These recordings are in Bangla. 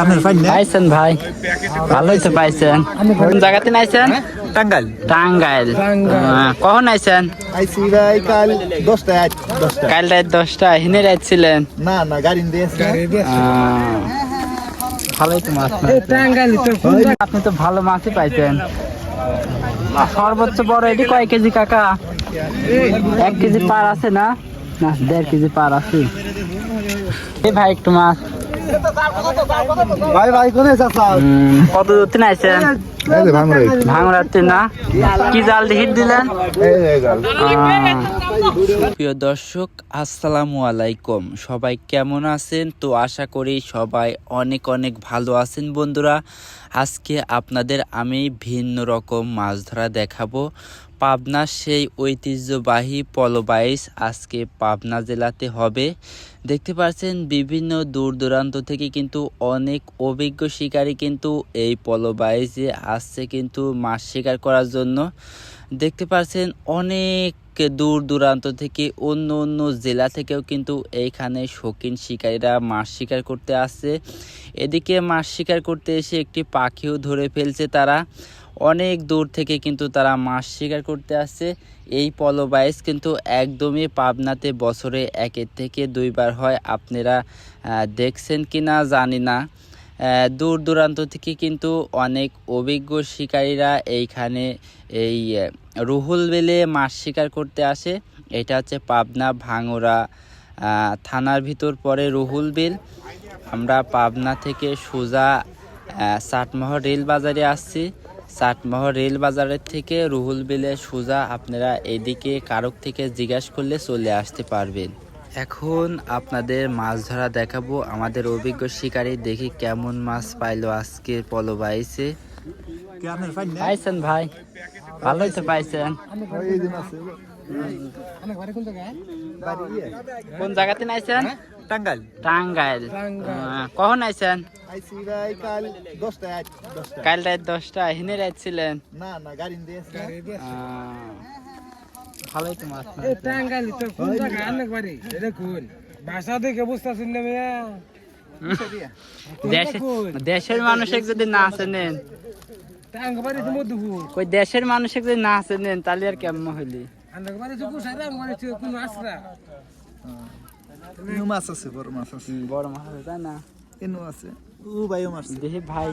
আপনার ফাইন না? পাইছেন ভাই। ভালোই তো পাইছেন। কোন জায়গাতে নাইছেন? টাঙ্গাইল। টাঙ্গাইল। কখন আইছেন ভাই কাল রাত দশটা হিনে রাত ছিলেন না না গাড়ি দিয়েছে ভালোই তো মাছ আপনি তো ভালো মাছই পাইছেন। সর্বোচ্চ বড় এটি কয় কেজি কাকা? এক কেজি পার আছে না? না দেড় কেজি পার আছে। এই ভাই একটু মাছ। ভাই ভাই কোনে চাচা কত দূর থেকে আইছেন? না? কি জাল হিট দিলেন? প্রিয় দর্শক আসসালামু আলাইকুম। সবাই কেমন আছেন? তো আশা করি সবাই অনেক অনেক ভালো আছেন বন্ধুরা। আজকে আপনাদের আমি ভিন্ন রকম মাছ ধরা দেখাবো। পাবনার সেই ঐতিহ্যবাহী পলবাইস আজকে পাবনা জেলাতে হবে। দেখতে পাচ্ছেন, বিভিন্ন দূর দূরান্ত থেকে কিন্তু অনেক অভিজ্ঞ শিকারী কিন্তু এই পলবাইসে আসছে কিন্তু মাছ শিকার করার জন্য। দেখতে পাচ্ছেন, অনেক দূর দূরান্ত থেকে অন্য অন্য জেলা থেকেও কিন্তু এইখানে শৌখিন শিকারীরা মাছ শিকার করতে আসছে। এদিকে মাছ শিকার করতে এসে একটি পাখিও ধরে ফেলছে তারা। অনেক দূর থেকে কিন্তু তারা মাছ শিকার করতে আসছে। এই পলবাইস কিন্তু একদমই পাবনাতে বছরে একের থেকে দুইবার হয়। আপনারা দেখছেন কি না জানি না। দূর দূরান্ত থেকে কিন্তু অনেক অভিজ্ঞ শিকারীরা এইখানে এই রুহুল বেলে মাছ শিকার করতে আসে। এটা হচ্ছে পাবনা ভাঙোরা থানার ভিতর পরে রুহুল বিল। আমরা পাবনা থেকে সোজা আহ, চাটমোহর রেল বাজারে আসছি। চাটমোহর রেল বাজারের থেকে রুহুল বিলে সোজা, আপনারা এদিকে কারক থেকে জিজ্ঞাসা করলে চলে আসতে পারবেন। এখন আপনাদের মাছ ধরা দেখাবো। আমাদের অভিজ্ঞ শিকারী দেখি কেমন মাছ পাইলো আজকে পলো না পাইছেন ভাই? ভালোই তো পাইছেন। কোন জায়গাতে নাইছেন? টাঙ্গাইল? টাঙ্গাইল। কখন আইছেন? ভাই কাল রাত দশটা হিনে রাত ছিলেন না না গাড়ি দিয়েছে ভালোই তো মাছ এ টাঙ্গাইলি তো কোন জায়গা অনেক বাড়ি এটা কোন ভাষা দেখে বুঝতেছেন না মিয়া দেশের মানুষের যদি না চেনেন টাঙ্গ বাড়ি তো মধ্যপুর কই দেশের মানুষের যদি না চেনেন তাহলে আর কেমন হইলি? ইনু মাছ আছে বড় মাছ আছে। বড় মাছ আছে, তাই না? ইনু আছে। ও ভাইও মাছ দেখি ভাই।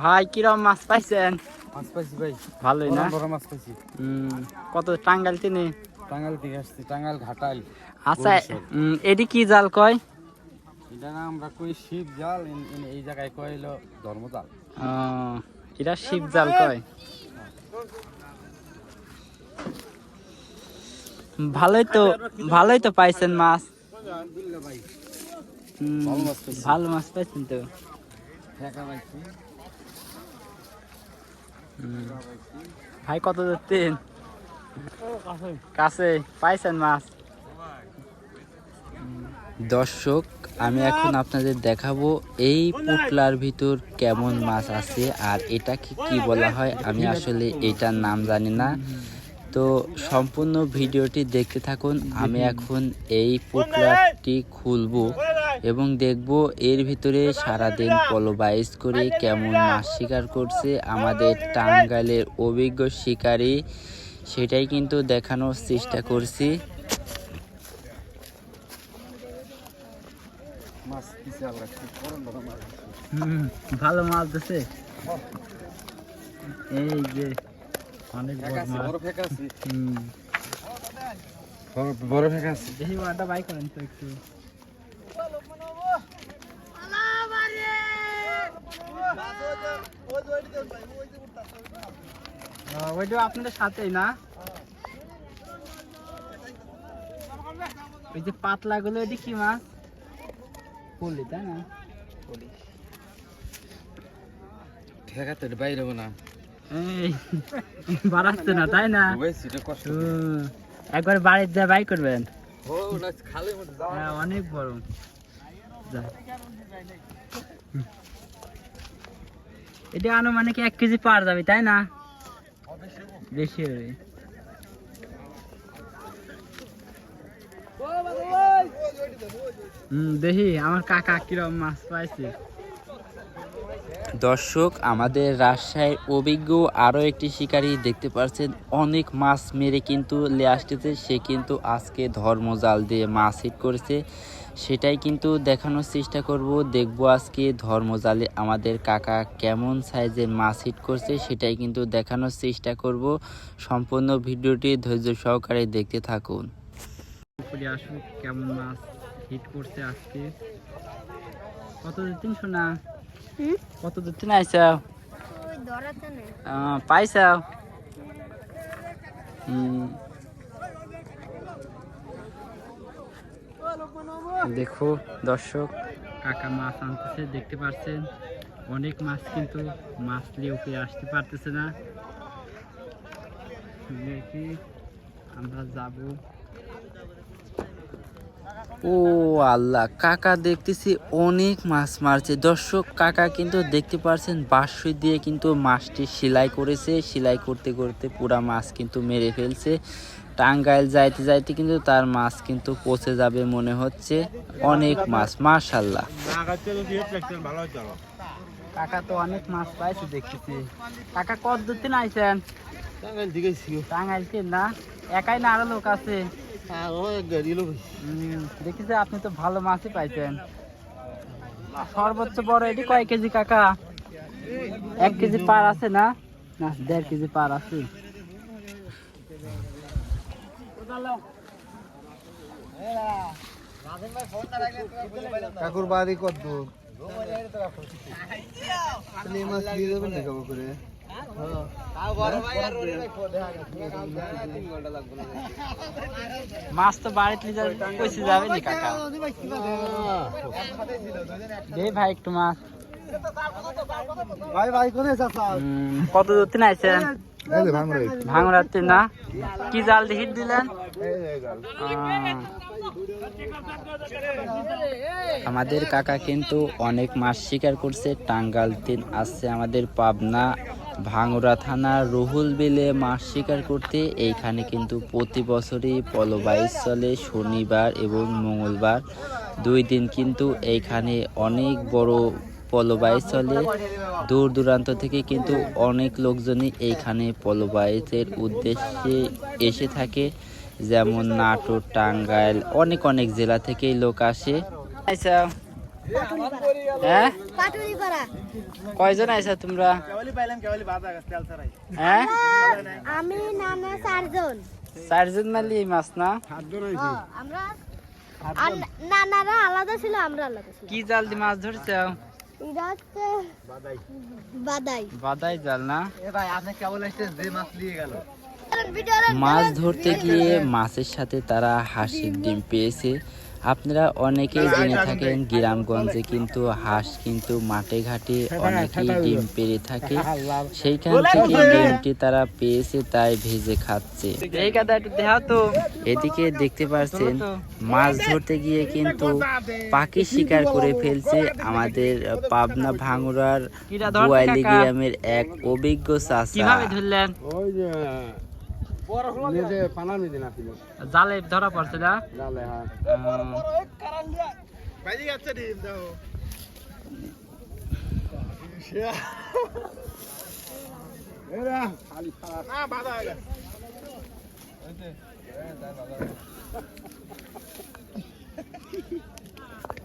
ভাই কিরম মাছ পাইছেন? মাছ পাইছি ভাই। ভালোই না? বড় মাছ পাইছি। হুম, কত টাঙ্গাইল তিনি? টাঙ্গাইল থেকে আসছি টাঙ্গাইল ঘাটাইল আচ্ছা এটি কি জাল কয়? এটা না আমরা কই শিব জাল এই জায়গায় কইলো ধর্মজাল। ও, এটা শিব জাল কয়? ভালোই তো ভালোই তো পাইছেন মাছ। ভালো মাছ পাইছেন। তো। ভাই কত ধরতেন কাছে পাইছেন মাছ? দর্শক আমি এখন আপনাদের দেখাবো এই পুটলার ভিতর কেমন মাছ আছে আর এটাকে কি বলা হয় আমি আসলে এটার নাম জানি না। তো সম্পূর্ণ ভিডিওটি দেখতে থাকুন। আমি এখন এই পুটলাটি খুলব এবং দেখব এর ভিতরে সারাদিন পলবাইজ করে কেমন মাছ শিকার করছে। আমাদের টাঙ্গাইলের অভিজ্ঞ শিকারী, সেটাই কিন্তু দেখানোর চেষ্টা করছি। ভালো মাছ দিছে। এই যে অনেক বড় আছে মাছ। বড় ফেকা আছে। হুম। বড় ফেকা আছে। দেখি ওটা বাই করেন তো একটু। ওইটা আপনাদের সাথেই না? ওই যে পাতলা গুলো ওইটা কি মাছ? পলি তাই না? ঠেকা তো বাইরে না। বাড়াচ্ছে না তাই না? একবার বাড়ির যা বাই করবেন। ও না খালি হ্যাঁ অনেক বড় এটা আনুমানিক এক কেজি পার যাবে তাই না? বেশি হবে। দেখি আমার কাকা কিরম মাছ পাইছে। দর্শক, আমাদের রাজশাহীর অভিজ্ঞ আরও একটি শিকারী দেখতে পাচ্ছেন অনেক মাছ মেরে কিন্তু লে আসতেছে। সে কিন্তু আজকে ধর্মজাল দিয়ে মাছ হিট করেছে। সেটাই কিন্তু দেখানোর চেষ্টা করব। দেখব আজকে ধর্মজালে আমাদের কাকা কেমন সাইজের মাছ হিট করছে, সেটাই কিন্তু দেখানোর চেষ্টা করব। সম্পূর্ণ ভিডিওটি ধৈর্য সহকারে দেখতে থাকুন। আসুক, কেমন মাছ হিট করছে আজকে? কত? দূর তিনশো না? কত দূর তিন আইসাও পাইসাও দেখো দর্শক কাকা মাছ আনতেছে দেখতে পাচ্ছেন অনেক মাছ কিন্তু মাছ নিয়ে উপরে আসতে পারতেছে না। আমরা যাব। ও আল্লাহ কাকা দেখতেছি অনেক মাছ মারছে। দর্শক কাকা কিন্তু দেখতে পারছেন বাঁশই দিয়ে কিন্তু মাছটি সেলাই করেছে। সেলাই করতে করতে পুরা মাছ কিন্তু মেরে ফেলছে। টাঙ্গাইল যাইতে যাইতে কিন্তু তার মাছ কিন্তু পচে যাবে মনে হচ্ছে। অনেক মাছ মাশাল্লাহ কাকা তো অনেক মাছ পাইছে দেখতেছি। কাকা কত থেকে আইছেন টাঙ্গাইল থেকে না? একাই না আরও লোক আছে? দেখেছি, আপনি তো ভালো মাছই পাইছেন। সর্বোচ্চ বড় এটি কয় কেজি কাকা? এক কেজি পার আছে না? না, দেড় কেজি পার আছে। কাকুর বাড়ি কত দূর? করে? মাছ তো বাড়িতে যাবে কইছে যাবে নি কাকা? দে ভাই একটু মাছ। ভাই ভাই কোনে কত দূর থেকে আইছেন? ভাঙড়াতে না? কি জাল দিয়ে হিট দিলেন? আমাদের কাকা কিন্তু অনেক মাছ শিকার করছে টাঙ্গাল তিন আসছে আমাদের পাবনা। ভাঙড়া থানার রুহুল বিলে মাছ শিকার করতে এইখানে কিন্তু প্রতি বছরই পলবাইশ চলে, শনিবার এবং মঙ্গলবার। দুই দিন কিন্তু এইখানে অনেক বড় পলবাইশ চলে। দূর দূরান্ত থেকে কিন্তু অনেক লোকজনই এইখানে পলবাইশের উদ্দেশ্যে এসে থাকে। যেমন নাটোর, টাঙ্গাইল, অনেক অনেক জেলা থেকেই লোক আসে। আইসা হ্যাঁ? কয়জন আইসা তোমরা? হ্যাঁ? আমি নানা চারজন। চারজন এই মাছ না? আমরা আর নানারা আলাদা ছিল আমরা আলাদা ছিল কি জাল দিয়ে মাছ ধরছে? বাদাই। বাদাই। জাল না? এ ভাই আপনি কেবল এসে যে মাছ মাছ ধরতে গিয়ে মাছের সাথে তারা হাঁসের ডিম পেয়েছে। আপনারা অনেকেই জেনে থাকেন গ্রামগঞ্জে কিন্তু হাঁস কিন্তু মাঠে ঘাটে অনেকেই ডিম পেরে থাকে। সেইখান থেকে ডিমটি তারা পেয়েছে তাই ভেজে খাচ্ছে। এদিকে দেখতে পাচ্ছেন মাছ ধরতে গিয়ে কিন্তু পাখি শিকার করে ফেলছে আমাদের পাবনা ভাঙুরার কাকা? গ্রামের এক অভিজ্ঞ চাষা কীভাবে ধরলেন ওই যে নিজে পানা নিতে না ছিল জালে ধরা পড়ছে না? জালে হ্যাঁ। বাইরে যাচ্ছে ডিম দাও এরা খালি খারাপ না বাধা হয়ে গেছে।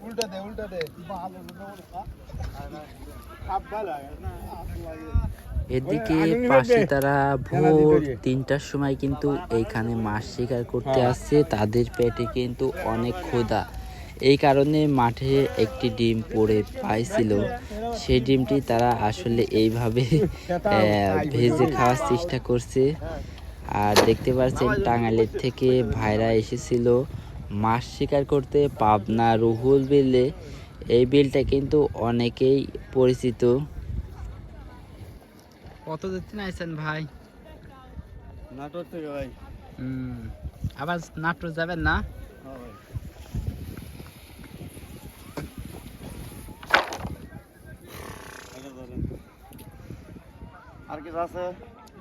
উল্টা দে উল্টা দে। ভালো না এদিকে পাশে তারা ভোর তিনটার সময় কিন্তু এইখানে মাছ শিকার করতে হ্যাঁ। আসছে। তাদের পেটে কিন্তু অনেক ক্ষুধা। এই কারণে মাঠে একটি ডিম পড়ে পাইছিল। সেই ডিমটি তারা আসলে এইভাবে ভেজে খাওয়ার চেষ্টা করছে। আর দেখতে পাচ্ছেন টাঙ্গাইলের থেকে ভাইরা এসেছিল মাছ শিকার করতে পাবনা রুহুল বিলে। এই বিলটা কিন্তু অনেকেই পরিচিত। কত থেকে আইছেন ভাই? নাটোর থেকে ভাই। হুম, আবার নাটোর যাবেন না? হ্যাঁ আর কিছু আছে?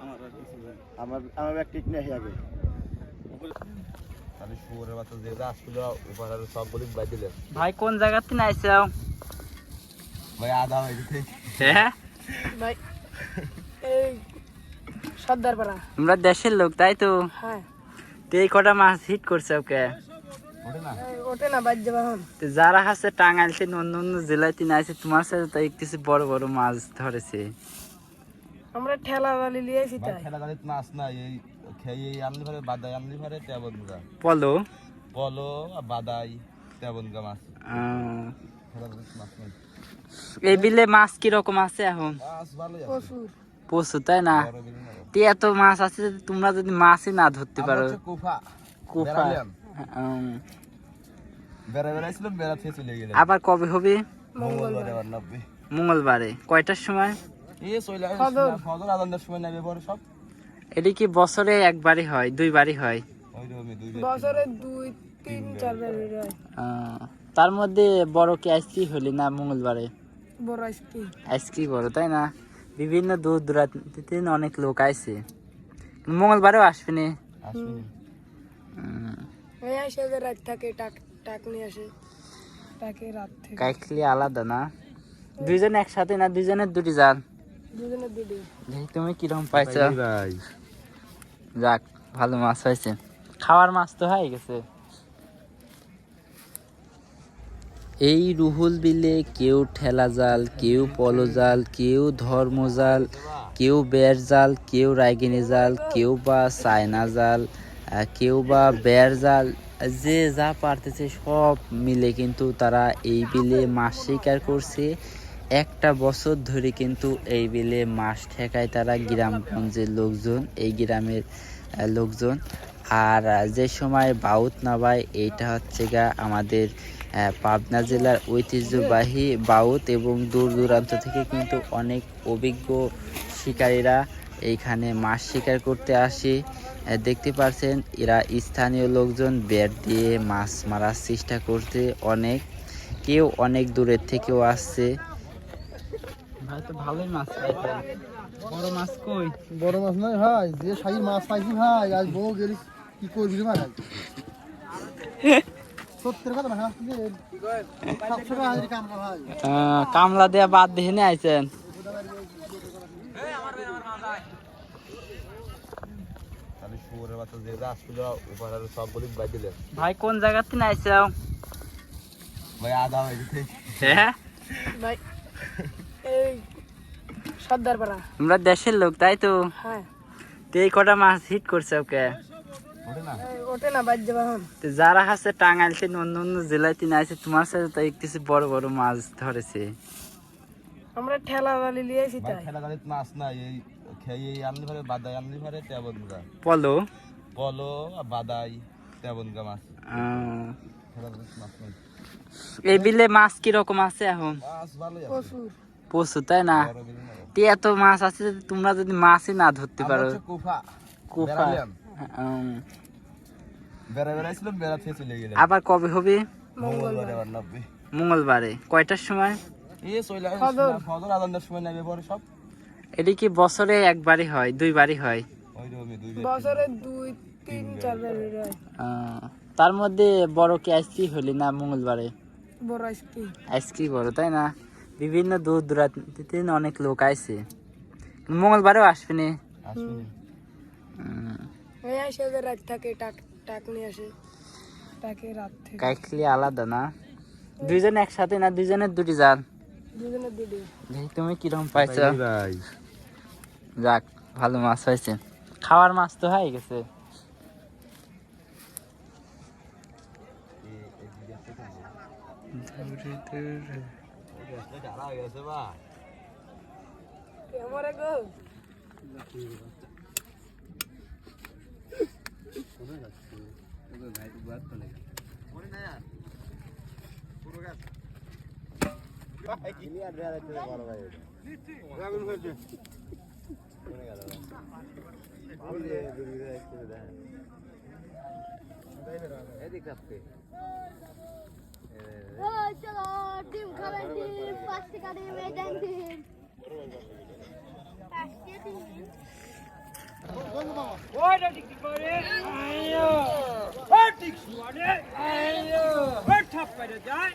আমার আর কিছু আমার আমার ব্যাগ ঠিক নেই আগে। তাহলে শুয়োরের বাচ্চা যে আসছিল সব বলি বাই দিলেন। ভাই কোন জায়গা থেকে আইসাও? ভাই আধা হয়ে হ্যাঁ? ভাই এই সর্দার পাড়া তোমরা দেশের লোক তাই তো? হ্যাঁ। তো এই কটা মাছ হিট করছে ওকে? ওঠে না? এই ওঠে না বাদ যাবা তো যারা অন্য অন্য জেলায় তিন আছে তোমার সাথে তো কিছু বড় বড় মাছ ধরেছে। আমরা ঠেলা বালি লিয়েছি ভাই তাই গাড়িতে মাছ না এই খেয়ে এই আনলি ভারে বাদাই আনলি ভারে তেবন গা পলো পলো বাদাই তেবন গা মাছ। আহ, খেলা মাছ এই বিলে মাছ কীরকম আছে এখন? মাছ ভালোই আছে। প্রচুর প্রচুর তাই না? এত মাছ আছে তোমরা যদি মাছই না ধরতে পারো। কুফা। কুফা। আবার কবে হবে? মঙ্গলবারে কয়টার সময়? এটি কি বছরে একবারই হয় দুইবারই হয়? দুই বছরে দুই তিন চার হয়। আহ, তার মধ্যে বড় কি আইসক্রি হলি না মঙ্গলবারে? বড় আইসকি আইসক্রি বড় তাই না? বিভিন্ন দূর দূরান্তে অনেক লোক আইছে। মঙ্গলবারেও আসবে নি কাইকলি আলাদা না? দুইজন একসাথে না দুইজনের দুটি যান? তুমি কীরকম পাইছো? যাক ভালো মাছ হয়েছে খাওয়ার মাছ তো হয়ে গেছে। এই রুহুল বিলে কেউ ঠেলা জাল, কেউ পলো জাল, কেউ ধর্ম জাল, কেউ বের জাল, কেউ রায়গিনি জাল, কেউ বা চায়না জাল কেউ বা বের জাল, যে যা পারতেছে সব মিলে কিন্তু তারা এই বিলে মাছ শিকার করছে। একটা বছর ধরে কিন্তু এই বিলে মাছ ঠেকায় তারা গ্রামগঞ্জের লোকজন, এই গ্রামের লোকজন। আর যে সময় বাউত নাবায় এইটা হচ্ছে গা আমাদের আহ, পাবনা জেলার ঐতিহ্যবাহী বাউত এবং দূর দূরান্ত থেকে কিন্তু অনেক অভিজ্ঞ শিকারীরা এইখানে মাছ শিকার করতে আসে। দেখতে পাচ্ছেন এরা স্থানীয় লোকজন ব্যাট দিয়ে মাছ মারার চেষ্টা করতে অনেক। কেউ অনেক দূরের থেকেও আসছে। ভাই তো ভালোই মাছ বড় মাছ কই? বড় মাছ নয় ভাই যে সাই মাছ পাইছি ভাই আজ বউ গেলি কি করবি কামলা দেয়া বাদ দিয়ে নিয়ে আইছেন। ভাই কোন জায়গা থেকে আইসাও ভাই আধা হয়ে গেছে। হ্যাঁ? ভাই এই সর্দার পাড়া তোমরা দেশের লোক তাই তো? হ্যাঁ। তো এই কটা মাছ হিট করছে ওকে? যারা আছে টাঙ্গাইলতে অন্য অন্য জেলায় তিন আছে তোমার সাথে তো কিছু বড় বড় মাছ ধরেছে। আমরা ঠেলা বালি লিয়েছি তাই। খেলা গাড়িতে মাছ না এই খেয়ে এই আনলি ভারে বাদাই আনলি ভারে তেবন গা পলো? পলো আর বাদাই তেবন গা মাছ এই বিলে মাছ কীরকম আছে এখন? মাছ ভালোই আছে। প্রচুর প্রচুর তাই না? বিলি এত মাছ আছে তোমরা যদি মাছই না ধরতে পারো। কুফা কুফা। আবার কবে হবে? মঙ্গলবারে কয়টার সময়? এটি কি বছরে একবারই হয় দুইবারই হয়? বছরে দুই তিন চার হয়। আহ, তার মধ্যে বড় কি আইসক্রি হলি না মঙ্গলবারে? বড় আইসক্রি বড় তাই না? বিভিন্ন দূর দূরান্তে থেকে অনেক লোক আইছে। মঙ্গলবারেও আসবে নি? আসুন উম, আসে যে রাত থাকে টাক টাক নিয়ে আসে। টাকে রাত থেকে। কাইকলি আলাদা না? দুইজন একসাথে না দুইজনের দুটি যান দুজনের দুটি। দেখি তুমি কীরকম পাইছো? ভাই যাক ভালো মাছ হয়েছে। খাওয়ার মাছ তো হয়ে গেছে। আমার গো? ও চলো ডিম খাবেন ডিম পাঁচ টাকা ডিম এই দেন ডিম পাঁচটা ডিম ওই ঠিক শুয়ারে আইও ওই ঠাপ করে જાય.